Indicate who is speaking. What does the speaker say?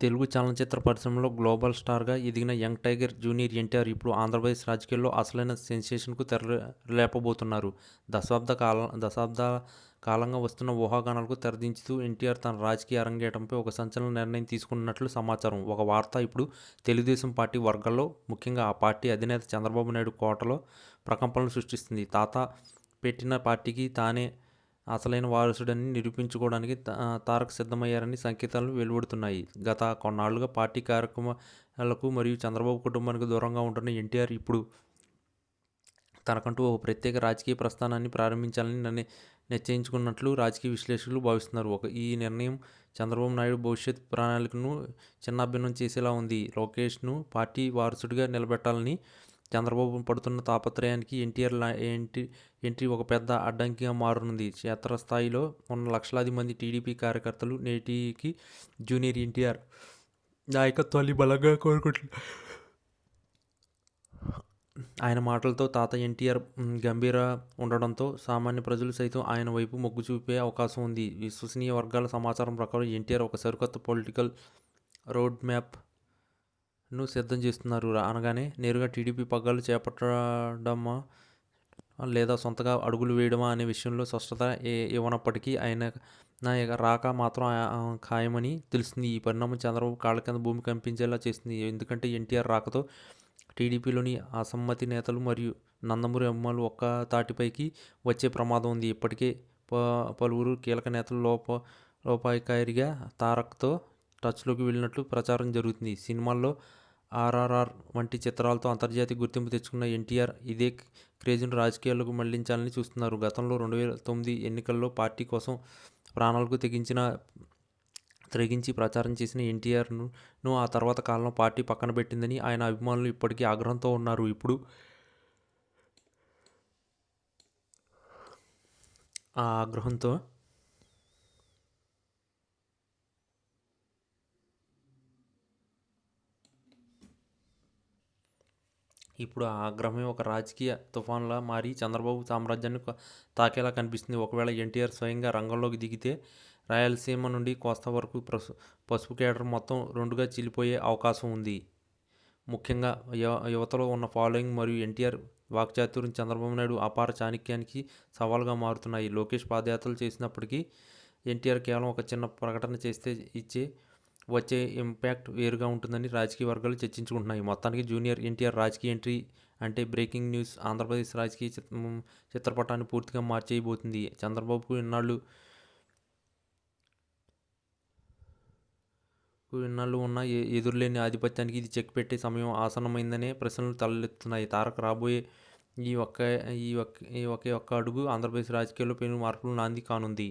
Speaker 1: తెలుగు చలనచిత్ర పరిశ్రమలో గ్లోబల్ స్టార్గా ఎదిగిన యంగ్ టైగర్ జూనియర్ ఎన్టీఆర్ ఇప్పుడు ఆంధ్రప్రదేశ్ రాజకీయాల్లో అసలైన సెన్సేషన్కు తెరలేపబోతున్నారు. దశాబ్ద కాల దశాబ్దాల కాలంగా వస్తున్న ఊహాగానాలకు తెరదించుతూ ఎన్టీఆర్ తన రాజకీయ అరంగేటంపై ఒక సంచలన నిర్ణయం తీసుకున్నట్లు సమాచారం. ఒక వార్త ఇప్పుడు తెలుగుదేశం పార్టీ వర్గాల్లో, ముఖ్యంగా ఆ పార్టీ అధినేత చంద్రబాబు నాయుడు కోటలో ప్రకంపనలు సృష్టిస్తుంది. తాత పెట్టిన పార్టీకి తానే అసలైన వారసుడని నిరూపించుకోవడానికి తారక్ సిద్ధమయ్యారని సంకేతాలు వెలువడుతున్నాయి. గత కొన్నాళ్ళుగా పార్టీ కార్యక్రమాలకు మరియు చంద్రబాబు కుటుంబానికి దూరంగా ఉంటున్న ఎన్టీఆర్ ఇప్పుడు తనకంటూ ఓ ప్రత్యేక రాజకీయ ప్రస్థానాన్ని ప్రారంభించాలని నిశ్చయించుకున్నట్లు రాజకీయ విశ్లేషకులు భావిస్తున్నారు. ఒక ఈ నిర్ణయం చంద్రబాబు నాయుడు భవిష్యత్ ప్రణాళికను చిన్నాభిన్నం చేసేలా ఉంది. లోకేష్ను పార్టీ వారసుడిగా నిలబెట్టాలని చంద్రబాబు పడుతున్న తాపత్రయానికి ఎన్టీఆర్ ఎంట్రీ ఒక పెద్ద అడ్డంకిగా మారనుంది. క్షేత్రస్థాయిలో ఉన్న లక్షలాది మంది టీడీపీ కార్యకర్తలు నేటికి జూనియర్ ఎన్టీఆర్ నాయకత్వాన్ని బలంగా కోరుకుంటున్నారు. ఆయన మాటలతో తాత ఎన్టీఆర్ గంభీర ఉండడంతో సామాన్య ప్రజలు సైతం ఆయన వైపు మొగ్గు చూపే అవకాశం ఉంది. విశ్వసనీయ వర్గాల సమాచారం ప్రకారం ఎన్టీఆర్ ఒక సరికొత్త పొలిటికల్ రోడ్ మ్యాప్ ను సిద్ధం చేస్తున్నారు. అనగానే నేరుగా టీడీపీ పగ్గాలు చేపట్టడమా లేదా సొంతగా అడుగులు వేయడమా అనే విషయంలో స్పష్టత ఇవ్వనప్పటికీ ఆయన రాక మాత్రం ఖాయమని తెలిసింది ఈ పరిణామం చంద్రబాబు కాళ్ళ కింద భూమి కంపించేలా చేస్తుంది. ఎందుకంటే ఎన్టీఆర్ రాకతో టీడీపీలోని అసమ్మతి నేతలు మరియు నందమూరి అమ్మలు ఒక్క తాటిపైకి వచ్చే ప్రమాదం ఉంది. ఇప్పటికే పలువురు కీలక నేతలు లోప లోపాయికారిగా తారక్తో టచ్లోకి వెళ్ళినట్లు ప్రచారం జరుగుతుంది. సినిమాల్లో ఆర్ఆర్ఆర్ వంటి చిత్రాలతో అంతర్జాతీయ గుర్తింపు తెచ్చుకున్న ఎన్టీఆర్ ఇదే క్రేజ్ను రాజకీయాలకు మళ్ళించాలని చూస్తున్నారు. గతంలో రెండు వేల తొమ్మిది ఎన్నికల్లో పార్టీ కోసం ప్రాణాలకు తెగించిన తెగించి ప్రచారం చేసిన ఎన్టీఆర్ను ఆ తర్వాత కాలంలో పార్టీ పక్కన పెట్టిందని ఆయన అభిమానులు ఇప్పటికీ ఆగ్రహంతో ఉన్నారు. ఇప్పుడు ఆ ఆగ్రహంతో ఇప్పుడు ఆ ఆగ్రహమే ఒక రాజకీయ తుఫాన్లా మారి చంద్రబాబు సామ్రాజ్యాన్ని తాకేలా కనిపిస్తుంది. ఒకవేళ ఎన్టీఆర్ స్వయంగా రంగంలోకి దిగితే రాయలసీమ నుండి కోస్తా వరకు పసుపు కేడర్ మొత్తం రెండుగా చీలిపోయే అవకాశం ఉంది. ముఖ్యంగా యువతలో ఉన్న ఫాలోయింగ్ మరియు ఎన్టీఆర్ వాక్చాతుర్యం చంద్రబాబు నాయుడు అపార చాణక్యానికి సవాల్గా మారుతున్నాయి. లోకేష్ పాదయాత్రలు చేసినప్పటికీ ఎన్టీఆర్ కేవలం ఒక చిన్న ప్రకటన చేస్తే ఇచ్చే వచ్చే ఇంపాక్ట్ వేరుగా ఉంటుందని రాజకీయ వర్గాలు చర్చించుకుంటున్నాయి. మొత్తానికి జూనియర్ ఎన్టీఆర్ రాజకీయ ఎంట్రీ అంటే బ్రేకింగ్ న్యూస్ ఆంధ్రప్రదేశ్ రాజకీయ చిత్రపటాన్ని పూర్తిగా మార్చేయబోతుంది. చంద్రబాబుకు ఇన్నాళ్ళు ఇన్నాళ్ళు ఉన్న ఎదురులేని ఆధిపత్యానికి ఇది చెక్ పెట్టే సమయం ఆసన్నమైందనే ప్రశ్నలు తలెత్తుతున్నాయి. తారక్ రాబోయే ఈ ఒక్క ఈ ఒక్క ఒకే ఒక్క అడుగు ఆంధ్రప్రదేశ్ రాజకీయాల్లో పెను మార్పులు నాంది కానుంది.